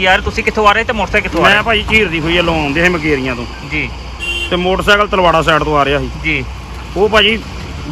ਯਾਰ ਤੁਸੀਂ ਕਿੱਥੋਂ ਆ ਰਹੇ ਤੇ ਮੋਟਰਸਾਈਕਲ ਕਿੱਥੋਂ ਆ ਮੈਂ ਭਾਈ ਝੀਰ ਦੀ ਹੋਈ ਆ ਲਾਉਂਦੇ ਸੀ ਮਕੇਰੀਆਂ ਤੋਂ। ਜੀ। ਤੇ ਮੋਟਰਸਾਈਕਲ ਤਲਵਾੜਾ ਸਾਈਡ ਤੋਂ ਆ ਰਿਹਾ ਸੀ। ਜੀ। ਉਹ ਭਾਜੀ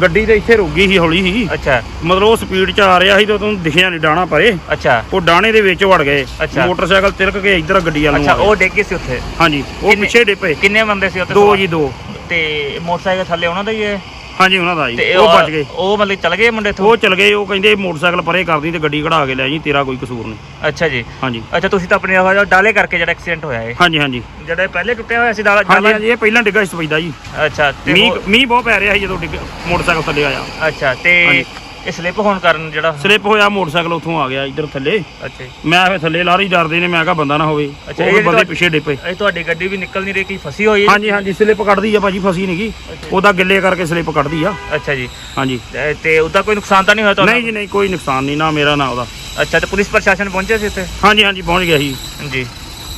ਗੱਡੀ ਤੇ ਇੱਥੇ ਰੁਕ ਗਈ ਸੀ ਹੌਲੀ ਸੀ। ਅੱਛਾ। ਮਤਲਬ ਉਹ ਸਪੀਡ 'ਚ ਆ ਰਿਹਾ ਸੀ ਤੇ ਉਹਨੂੰ ਦਿਖਿਆ ਨਹੀਂ ਡਾਣਾ ਪਰੇ। ਅੱਛਾ। ਉਹ ਡਾਣੇ ਦੇ ਵਿੱਚ ਵੜ ਗਏ। ਅੱਛਾ। ਮੋਟਰਸਾਈਕਲ ਤਿਲਕ ਕੇ ਇੱਧਰ ਗੱਡੀ ਵੱਲ ਨੂੰ ਅੱਛਾ ਆ। ਉਹ ਡਿੱਗੇ ਸੀ ਉੱਥੇ? ਹਾਂਜੀ ਉਹ ਕਿੰਨੇ- ਪਿੱਛੇ ਡਿੱਪੇ ਕਿੰਨੇ ਬੰਦੇ ਸੀ ਉੱਥੇ ਦੋ? ਜੀ ਦੋ। ਤੇ ਮੋਟਰਸਾਈਕਲ ਥੱਲੇ ਉਹਨਾਂ ਦਾ ਹੀ ਹੈ? ਹਾਂਜੀ ਉਹਨਾਂ ਦਾ ਜੀ। ਉਹ ਬਚ ਗਏ। ਉਹ ਮਤਲਬ ਚਲ ਗਏ ਮੁੰਡੇ ਤੋਂ ਉਹ ਚਲ ਗਏ ਉਹ ਕਹਿੰਦੇ ਮੋਟਰਸਾਈਕਲ ਪਰੇ ਕਰਦੀ ਤੇ ਗੱਡੀ ਕਢਾ ਕੇ ਲੈ ਜੀ ਤੇਰਾ ਕੋਈ ਕਸੂਰ ਨਹੀਂ। ਅੱਛਾ ਜੀ। ਹਾਂਜੀ। ਅੱਛਾ ਤੁਸੀਂ ਤਾਂ ਆਪਣੇ ਆਹ ਡਾਲੇ ਕਰਕੇ ਜਿਹੜਾ ਐਕਸੀਡੈਂਟ ਹੋਇਆ ਹੈ ਹਾਂਜੀ ਹਾਂਜੀ। ਜਿਹੜਾ ਪਹਿਲੇ ਟੁੱਟਿਆ ਹੋਇਆ ਸੀ ਡਾਲਾ ਹਾਂਜੀ ਇਹ ਪਹਿਲਾਂ ਡਿੱਗਾ ਸੀ ਸਪੈਦਾ ਜੀ। ਅੱਛਾ ਮੀਂਹ ਮੀਂਹ ਬਹੁਤ ਪੈ ਰਿਹਾ ਸੀ ਜਦੋਂ ਡਿੱਗ ਮੋਟਰਸਾਈਕਲ ਥੱਲੇ ਆਇਆ। ਅੱਛਾ ਤੇ। ਇਹ ਸਲਿੱਪ ਹੋਣ ਕਾਰਨ ਜਿਹੜਾ ਸਲਿੱਪ ਹੋਇਆ ਮੋਟਰਸਾਈਕਲ ਉੱਥੋਂ ਆ ਗਿਆ ਇੱਧਰ ਥੱਲੇ। ਅੱਛਾ ਜੀ। ਮੈਂ ਫੇ ਥੱਲੇ ਲਾਰੀ ਡਰਦੇ ਨੇ ਮੈਂ ਕਿਹਾ ਬੰਦਾ ਨਾ ਹੋਵੇ। ਅੱਛਾ, ਉਹ ਬੰਦੇ ਤੁਹਾਡੀ- ਪਿੱਛੇ ਡਿੱਪੇ। ਇਹ ਤੁਹਾਡੀ ਗੱਡੀ ਵੀ ਨਿਕਲ ਨਹੀਂ ਰਹੀ ਕੀ ਫਸੀ ਹੋਈ? ਹੈ ਹਾਂਜੀ ਹਾਂਜੀ ਸਲਿੱਪ ਕੱਢਦੀ ਆ ਭਾਜੀ ਫਸੀ ਨਹੀਂਗੀ ਉਹਦਾ ਗਿੱਲੇ ਕਰਕੇ ਸਲਿੱਪ ਕੱਢਦੀ ਆ। ਅੱਛਾ ਜੀ। ਹਾਂਜੀ। ਤੇ- ਤੇ ਉਹਦਾ ਕੋਈ ਨੁਕਸਾਨ ਤਾਂ ਨਹੀਂ ਹੋਇਆ ਤੁਹਾਨੂੰ ਨਹੀਂ ਜੀ ਨਹੀਂ ਕੋਈ ਨੁਕਸਾਨ ਨਹੀਂ ਨਾ ਮੇਰਾ ਨਾ ਉਹਦਾ। ਅੱਛਾ ਤੇ ਪੁਲਿਸ ਪ੍ਰਸ਼ਾਸਨ ਪਹੁੰਚੇ ਸੀ ਇੱਥੇ? ਹਾਂਜੀ ਹਾਂਜੀ ਪਹੁੰਚ ਗਿਆ ਸੀ। ਜੀ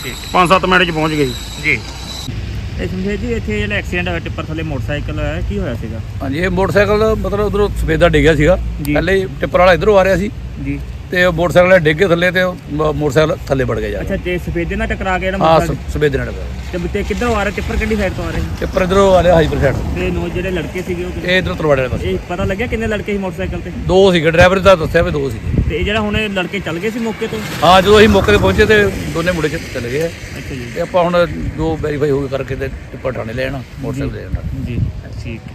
ਠੀਕ। 5-7 ਮਿੰਟ 'ਚ ਪਹੁੰਚ ਸੀ। ਜੀ। ਇਹ ਸਮਝੇ ਜੀ ਇੱਥੇ ਜਿਹੜਾ ਐਕਸੀਡੈਂਟ ਹੋਇਆ ਟਿੱਪਰ ਥੱਲੇ ਮੋਟਰਸਾਈਕਲ ਹੋਇਆ ਕੀ ਹੋਇਆ ਸੀਗਾ? ਹਾਂਜੀ ਇਹ ਮੋਟਰਸਾਈਕਲ ਮਤਲਬ ਉਧਰੋਂ ਸਫੇਦਾ ਡਿੱਗਿਆ ਸੀਗਾ। ਜੀ। ਪਹਿਲੇ ਟਿੱਪਰ ਵਾਲਾ ਇਧਰੋਂ ਆ ਰਿਹਾ ਸੀ। ਜੀ। ਤੇ ਉਹ ਮੋਟਰਸਾਈਕਲ ਵਾਲੇ ਡਿੱਗ ਗਏ ਥੱਲੇ ਤੇ ਉਹ ਮ- ਮੋਟਰਸਾਈਕਲ ਥੱਲੇ ਵੜ ਗਿਆ ਜਾ ਅੱਛਾ ਤੇ ਸਫੇਦੇ ਨਾਲ ਟਕਰਾ ਗਿਆ ਨਾ ਹਾਂ ਮੋਟਰਸਾਈਕਲ ਸਫੇਦੇ ਨਾਲ ਡਿੱਗਾ ਤੇ ਤੇ ਕਿੱਧਰੋਂ ਆ ਰਿਹਾ? ਟਿੱਪਰ ਕਿਹੜੀ ਸਾਈਡ ਤੋਂ ਆ ਰਹੇ? ਟਿੱਪਰ ਇਧਰੋਂ ਆ ਰਿਹਾ ਹਾਈਪਰ ਸਾਈਡ ਤੇ। ਨੋ ਜਿਹੜੇ ਲੜਕੇ ਸੀਗੇ ਉਹ ਕਿੱਥੇ? ਇਹ ਇਧਰੋਂ ਤਲਵਾੜੇ ਵਾਲੇ ਪਾਸੇ। ਇਹ ਪਤਾ ਲੱਗਿਆ ਕਿੰਨੇ ਲੜਕੇ ਸੀ ਮੋਟਰਸਾਈਕਲ ਤੇ? ਦੋ ਸੀਗੇ ਡਰਾਈਵਰ ਦਾ ਦੱਸਿਆ ਵੀ ਦੋ ਸੀਗੇ। ਤੇ ਇਹ ਜਿਹੜਾ ਹੁਣ ਇਹ ਲੜਕੇ ਚੱਲ ਗਏ ਸੀ ਮੌਕੇ ਤੋਂ? ਹਾਂ ਜਦੋਂ ਅਸੀਂ ਮੌਕੇ ਤੇ ਪਹੁੰਚੇ ਤੇ ਦੋਨੇ ਮੁੰਡੇ ਚ ਚਲੇ ਗਏ। ਆ। ਅੱਛਾ ਜੀ। ਤੇ ਆਪਾਂ ਹੁਣ ਜੋ ਵੈਰੀਫਾਈ ਹੋ ਗਏ ਕਰਕੇ ਤੇ ਟਿੱਪਰ ਠਾਣੇ ਲੈ ਆਣਾ ਮੋਟਰਸਾਈਕਲ ਆਣਾ ਜੀ ਠੀਕ।